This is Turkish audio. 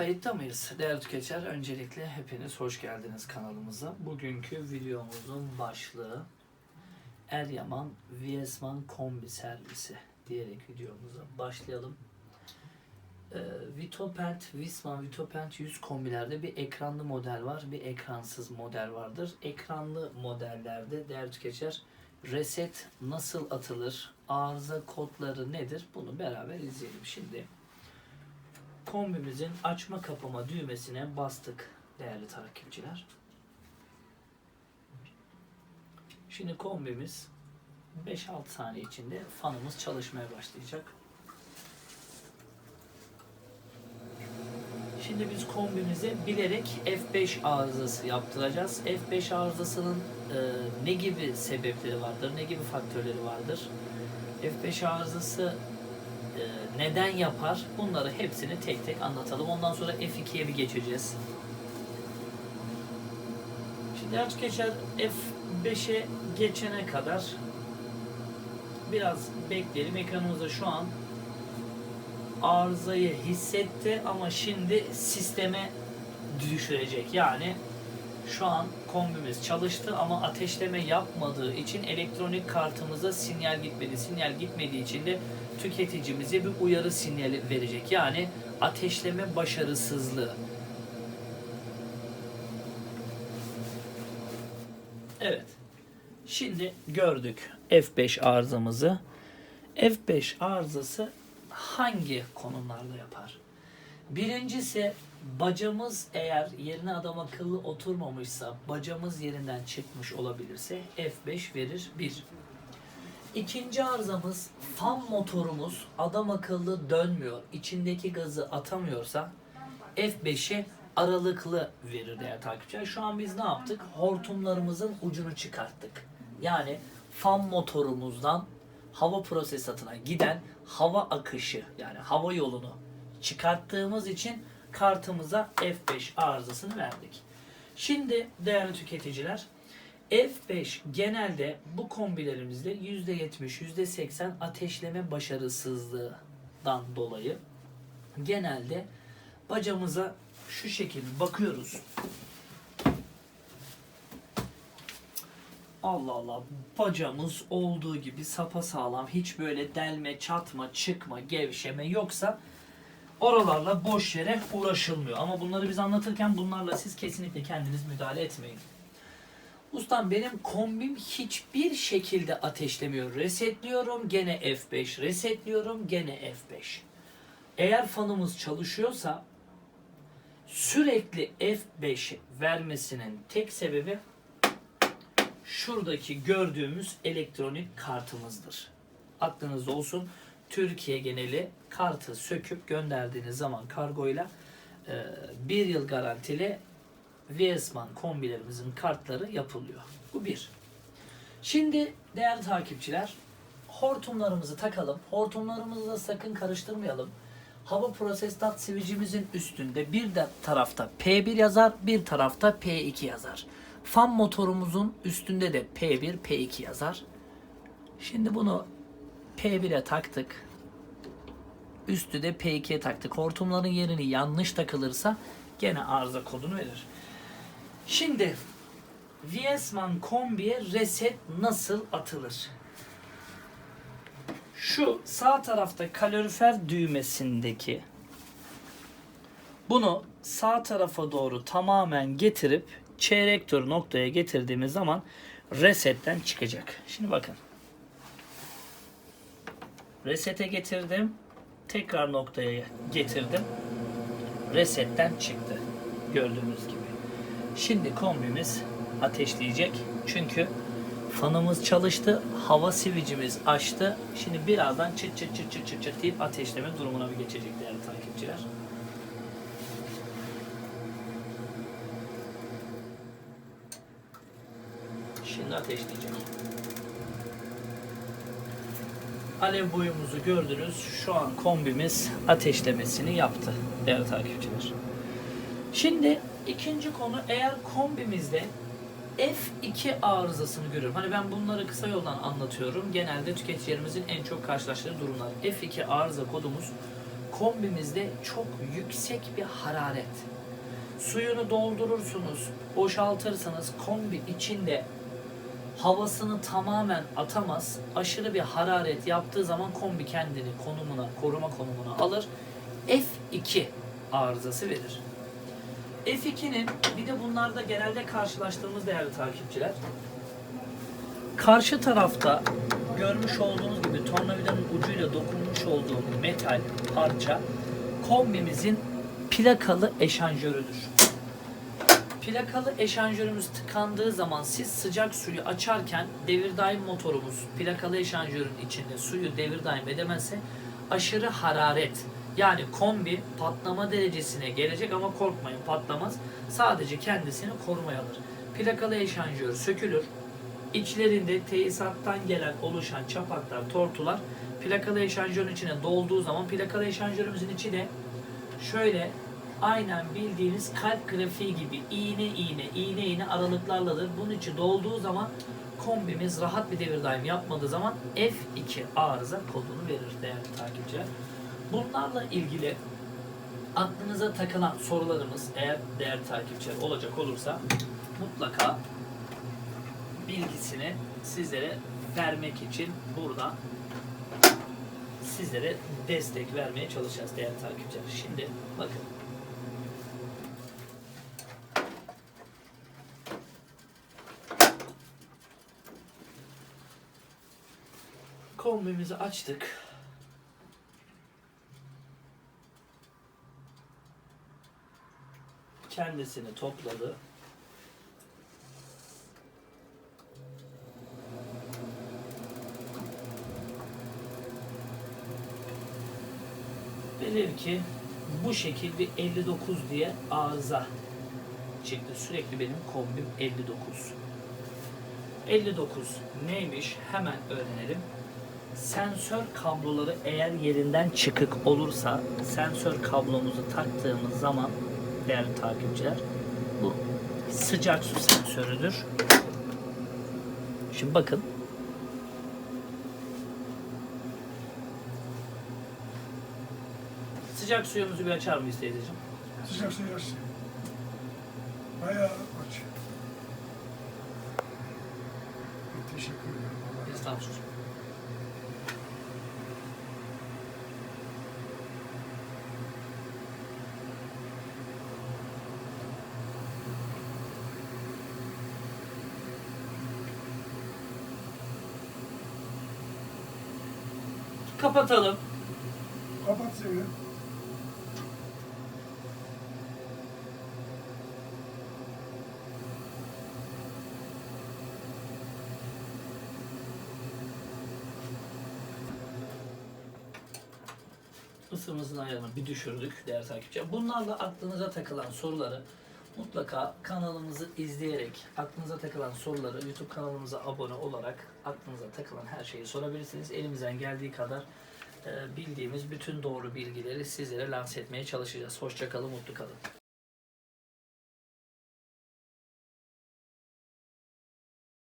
Kayıtta mıyız? Değerli tüketiciler, öncelikle hepiniz hoş geldiniz kanalımıza. Bugünkü videomuzun başlığı Eryaman Viesman kombi servisi diyerek videomuza başlayalım. Ee, Vitopent, Viesman Vitopent 100 kombilerde bir ekranlı model var, bir ekransız model vardır. Ekranlı modellerde değerli tüketiciler reset nasıl atılır, arıza kodları nedir bunu beraber izleyelim şimdi kombimizin açma kapama düğmesine bastık değerli takipçiler. Şimdi kombimiz 5-6 saniye içinde fanımız çalışmaya başlayacak. Şimdi biz kombimize bilerek F5 arızası yaptıracağız. F5 arızasının e, ne gibi sebepleri vardır, ne gibi faktörleri vardır? F5 arızası neden yapar? Bunları hepsini tek tek anlatalım. Ondan sonra F2'ye bir geçeceğiz. Şimdi aç geçer F5'e geçene kadar biraz bekleyelim. Ekranımızda şu an arızayı hissetti ama şimdi sisteme düşürecek. Yani şu an kombimiz çalıştı ama ateşleme yapmadığı için elektronik kartımıza sinyal gitmedi. Sinyal gitmediği için de tüketicimize bir uyarı sinyali verecek. Yani ateşleme başarısızlığı. Evet. Şimdi gördük F5 arızamızı. F5 arızası hangi konumlarda yapar? Birincisi bacamız eğer yerine adam akıllı oturmamışsa, bacamız yerinden çıkmış olabilirse F5 verir 1. İkinci arızamız fan motorumuz adam akıllı dönmüyor, içindeki gazı atamıyorsa F5'i aralıklı verir değerli takipçiler. Şu an biz ne yaptık? Hortumlarımızın ucunu çıkarttık. Yani fan motorumuzdan hava prosesatına giden hava akışı yani hava yolunu çıkarttığımız için kartımıza F5 arızasını verdik. Şimdi değerli tüketiciler F5 genelde bu kombilerimizde %70, %80 ateşleme başarısızlığından dolayı genelde bacamıza şu şekilde bakıyoruz. Allah Allah bacamız olduğu gibi sapa sağlam hiç böyle delme, çatma, çıkma, gevşeme yoksa oralarla boş yere uğraşılmıyor. Ama bunları biz anlatırken bunlarla siz kesinlikle kendiniz müdahale etmeyin. Ustam benim kombim hiçbir şekilde ateşlemiyor. Resetliyorum gene F5. Resetliyorum gene F5. Eğer fanımız çalışıyorsa sürekli F5 vermesinin tek sebebi şuradaki gördüğümüz elektronik kartımızdır. Aklınızda olsun. Türkiye geneli kartı söküp gönderdiğiniz zaman kargoyla e, bir yıl garantili Viesman kombilerimizin kartları yapılıyor. Bu bir. Şimdi değerli takipçiler hortumlarımızı takalım. Hortumlarımızı da sakın karıştırmayalım. Hava prosestat switch'imizin üstünde bir de tarafta P1 yazar, bir tarafta P2 yazar. Fan motorumuzun üstünde de P1, P2 yazar. Şimdi bunu P1'e taktık. Üstü de P2'ye taktık. Hortumların yerini yanlış takılırsa gene arıza kodunu verir. Şimdi Viesman kombiye reset nasıl atılır? Şu sağ tarafta kalorifer düğmesindeki bunu sağ tarafa doğru tamamen getirip çeyrektör noktaya getirdiğimiz zaman resetten çıkacak. Şimdi bakın. Resete getirdim. Tekrar noktaya getirdim. Resetten çıktı. Gördüğünüz gibi. Şimdi kombimiz ateşleyecek. Çünkü fanımız çalıştı. Hava sivicimiz açtı. Şimdi birazdan çıt çıt çıt çıt çıt çıt deyip ateşleme durumuna bir geçecek değerli takipçiler. Şimdi ateşleyecek. Alev boyumuzu gördünüz. Şu an kombimiz ateşlemesini yaptı değerli takipçiler. Şimdi ikinci konu eğer kombimizde F2 arızasını görüyorum. Hani ben bunları kısa yoldan anlatıyorum. Genelde tüketicilerimizin en çok karşılaştığı durumlar. F2 arıza kodumuz kombimizde çok yüksek bir hararet. Suyunu doldurursunuz, boşaltırsınız. Kombi içinde havasını tamamen atamaz. Aşırı bir hararet yaptığı zaman kombi kendini konumuna, koruma konumuna alır. F2 arızası verir. F2'nin bir de bunlarda genelde karşılaştığımız değerli takipçiler. Karşı tarafta görmüş olduğunuz gibi tornavidanın ucuyla dokunmuş olduğum metal parça kombimizin plakalı eşanjörüdür. Plakalı eşanjörümüz tıkandığı zaman siz sıcak suyu açarken devir daim motorumuz plakalı eşanjörün içinde suyu devir daim edemezse aşırı hararet yani kombi patlama derecesine gelecek ama korkmayın patlamaz. Sadece kendisini korumaya alır. Plakalı eşanjör sökülür. İçlerinde tesisattan gelen oluşan çapaklar, tortular plakalı eşanjörün içine dolduğu zaman plakalı eşanjörümüzün içi de şöyle aynen bildiğiniz kalp grafiği gibi iğne iğne iğne iğne aralıklarladır. Bunun içi dolduğu zaman kombimiz rahat bir devir daim yapmadığı zaman F2 arıza kodunu verir değerli takipçiler. Bunlarla ilgili aklınıza takılan sorularımız eğer değerli takipçiler olacak olursa mutlaka bilgisini sizlere vermek için burada sizlere destek vermeye çalışacağız değerli takipçiler. Şimdi bakın. Kombimizi açtık. Kendisini topladı. Velev ki bu şekil bir 59 diye arıza çıktı. Sürekli benim kombim 59. 59 neymiş hemen öğrenelim. Sensör kabloları eğer yerinden çıkık olursa sensör kablomuzu taktığımız zaman değerli takipçiler bu sıcak su sensörüdür. Şimdi bakın sıcak suyumuzu bir açar mıyız teyzeciğim? Sıcak suyu açsın. Bayağı aç. Teşekkür ederim. Estağfurullah. Kapatalım. Kapat seni. ısımızın ayarını bir düşürdük değerli takipçiler. Bunlarla aklınıza takılan soruları mutlaka kanalımızı izleyerek aklınıza takılan soruları YouTube kanalımıza abone olarak aklınıza takılan her şeyi sorabilirsiniz. Elimizden geldiği kadar e, bildiğimiz bütün doğru bilgileri sizlere lanse etmeye çalışacağız. Hoşçakalın, mutlu kalın.